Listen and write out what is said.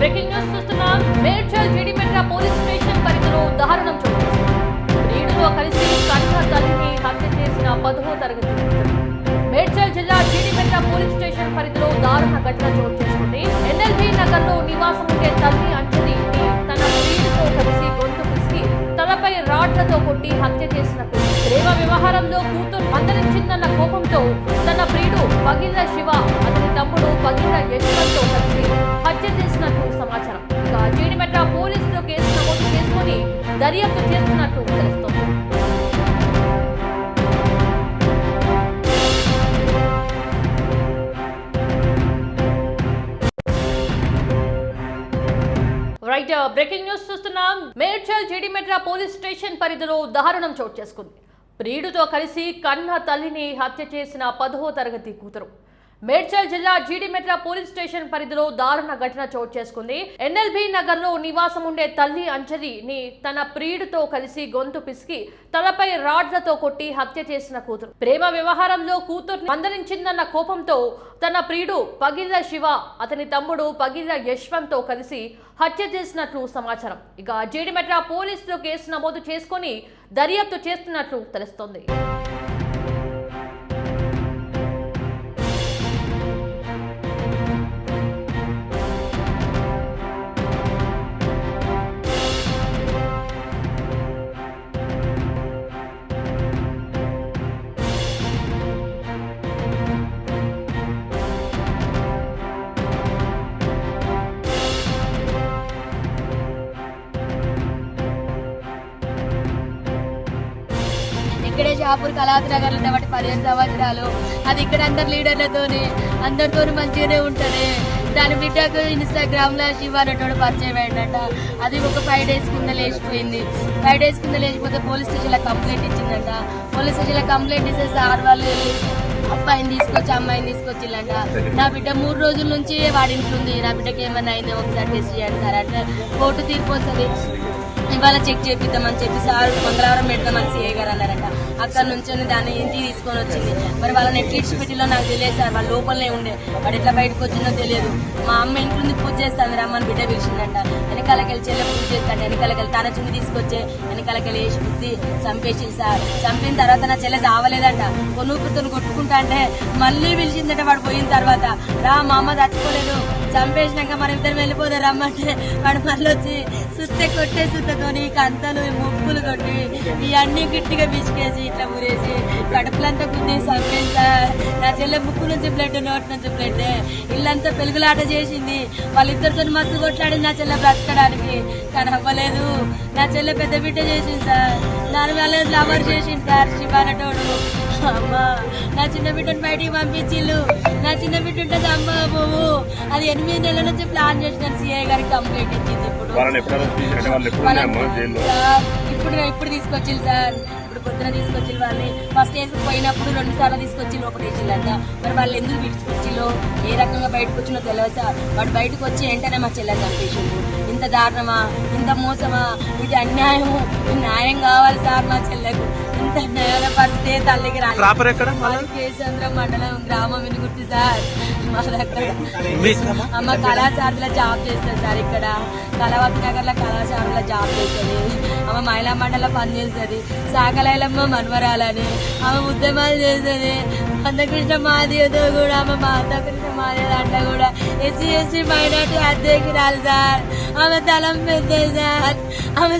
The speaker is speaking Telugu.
బ్రేకింగ్ న్యూస్ చూస్తున్నాం. మేడ్చల్ జీడిమెట్ర పోలీస్ స్టేషన్ పరిధిలో దారుణం చోటు చేసుకుంది. కలిసి కన్న తల్లిని హత్య చేసిన పదవ తరగతి మేడ్చల్ జిల్లా జీడిమెట్ర పోలీస్ స్టేషన్ పరిధిలో దారుణ ఘటన చోటు చేసుకుంది. ఎన్ఎల్బి నగర్లో నివాసం ఉండే తల్లి అంజలి తన ప్రియుడితో కలిసి గొంతు పిసికి తలపై రాడ్లతో కొట్టి హత్య చేసిన ప్రేమ వ్యవహారంలో కూతురు మందలించిందన్న కోపంతో తన ప్రియుడు పగిళ్ళ శివ అతని తమ్ముడు పగిళ్ళ యశ్వంతో కలిసి హత్య చేసినట్లు సమాచారం. ఇక జీడిమెట్ల పోలీసులు కేసు నమోదు చేసుకుని దర్యాప్తు చేస్తున్నట్లు తెలుస్తోంది. రైట్ బ్రేకింగ్ న్యూస్ చూస్తున్నాం. మేడ్చల్ జీడిమెట్ల పోలీస్ స్టేషన్ పరిధిలో దారుణం చోటు చేసుకుంది. ప్రియుడితో కలిసి కన్న తల్లిని హత్య చేసిన పదవ తరగతి కూతురు. మేడ్చల్ జిల్లా జీడిమెట్ల పోలీస్ స్టేషన్ పరిధిలో దారుణ ఘటన చోటు చేసుకుంది. ఎన్ఎల్బి నగర్లో నివాసం ఉండే తల్లి అంజలిని తన ప్రియుడితో కలిసి గొంతు పిసికి తలపై రాడ్లతో కొట్టి హత్య చేసిన కూతురు. ప్రేమ వ్యవహారంలో కూతురు మందలించిందన్న కోపంతో తన ప్రియుడు పగిళ్ళ శివ అతని తమ్ముడు పగిళ్ళ యశ్వంత్తో కలిసి హత్య చేసినట్లు సమాచారం. ఇక జీడిమెట్ల పోలీసులు కేసు నమోదు చేసుకుని దర్యాప్తు చేస్తున్నట్లు తెలుస్తోంది. ఇక్కడే షాపూర్ కళావతి నగర్లో ఉన్నవాటి పదిహేను సంవత్సరాలు. అది ఇక్కడ అందరు లీడర్లతోనే అందరితో మంచిగానే ఉంటుంది. దాని బిడ్డకు ఇన్స్టాగ్రామ్లో శివ అనేటోడు పరిచయం అయ్యాడట. అది ఒక ఫైవ్ డేస్ కింద లేచిపోయింది. ఫైవ్ డేస్ కింద లేచిపోతే పోలీస్ స్టేషన్లో కంప్లైంట్ ఇచ్చిందంట. పోలీస్ స్టేషన్లో కంప్లైంట్ ఇస్తే సార్ వాళ్ళు అబ్బాయిని తీసుకొచ్చి అమ్మాయిని తీసుకొచ్చిల్లంట. నా బిడ్డ మూడు రోజుల నుంచి వాడి ఉంది. నా బిడ్డకి ఏమైనా అయింది? ఒకసారి టెస్ట్ చేయండి సార్ అంటే కోర్టు తీర్పు వస్తుంది. ఇవాళ చెక్ చేపిద్దామని చెప్పి సార్ మంగళవారం పెడదామని సీఏ గారు అన్నారట. అక్కడ నుంచి దాన్ని ఇంటికి తీసుకొని వచ్చింది. మరి వాళ్ళని ఎట్లీట్స్ పెట్టిలో నాకు తెలియదు సార్ వాళ్ళ లోపలనే ఉండే. వాడు ఎట్లా బయటకు వచ్చిందో తెలియదు. మా అమ్మ ఇంట్లో పూజ చేస్తాను రమ్మని బిడ్డ పిలిచిందంట. వెనకాలకెళ్ళి చెల్లె పూజ చేస్తాను వెనకాలకెళ్ళి తన చుండి తీసుకొచ్చే వెనకాలకెళ్ళి వేసి బుద్ధి చంపేసి సార్. చంపిన తర్వాత నా చెల్లె చావలేదంట. కొనుక్కుతో కొట్టుకుంటా అంటే మళ్ళీ పిలిచిందట వాడు పోయిన తర్వాత. రా మా అమ్మ తట్టుకోలేదు చంపేసినాక మన ఇద్దరు వెళ్ళిపోదాం రమ్మంటే. వాడు మళ్ళీ వచ్చి సుత్తే కొట్టే సుత్తతోని కంతలు ముప్పులు కొట్టి ఇవన్నీ గిట్టిగా పిసికేసి ఇట్లా మురేసి కడుపులంతా గుద్ది చంపేసా నా చెల్లె ముక్కు నుంచి బ్లడ్ నోటి నుంచి బ్లడ్ ఇల్లంతా పెలుగులాట చేసింది. వాళ్ళిద్దరితో మస్తు కొట్లాడింది నా చెల్లె బ్రతకడానికి. కానీ అవ్వలేదు. నా చెల్లె పెద్ద బిడ్డ చేసింది సార్. దాని వల్ల లవర్ చేసింది సార్ శివానటోడు. అమ్మ నా చిన్న బిడ్డను బయటికి పంపించిల్లు నా చిన్న బిడ్డ ఉంటుంది అమ్మ బాబు అది ఎనిమిది నెలల నుంచి ప్లాన్ చేసిన సిఐ గారికి కంప్లైంట్ ఇచ్చింది ఇప్పుడు. ఇప్పుడు ఇప్పుడు తీసుకొచ్చిల్లు సార్. ఇప్పుడు పొద్దున తీసుకొచ్చి వాళ్ళని. ఫస్ట్ వేసి పోయినప్పుడు రెండు సార్లు తీసుకొచ్చి లోపల వేసిల్లంట మరి వాళ్ళు ఎందుకు విడిచిపెచ్చిలో ఏ రకంగా బయటకు వచ్చినో తెలియదు సార్. వాడు బయటకు వచ్చి వెంటనే మా చెల్లెని చంపేసిండు. ఇంత దారుణమా? ఇంత మోసమా? ఇది అన్యాయము. న్యాయం కావాలి సార్ మా చెల్లెకు. పడితే తల్లికి ప్రాపర్ ఎక్కడ? కేసంద్ర మండలం గ్రామం వినుగుర్తి సార్. మా దగ్గర అమ్మ కళాశాలలో జాబ్ చేస్తుంది సార్ ఇక్కడ. కళావతి నగర్లో కళాశాలలో జాబ్ చేస్తుంది. అమ్మ మహిళా మండలం పనిచేస్తుంది సాకలైలమ్మ మన్వరాలని ఆమె ఉద్యమాలు చేస్తుంది. మందకృష్ణ మాదేవ్తో కూడా ఆమె మాధవకృష్ణ మాదేవ్ దాంట్లో కూడా. ఎస్సీ ఎస్సీ మైనార్టీ అధ్యక్షురాలు సార్. ఆమె తలం పెద్ద సార్. ఆమె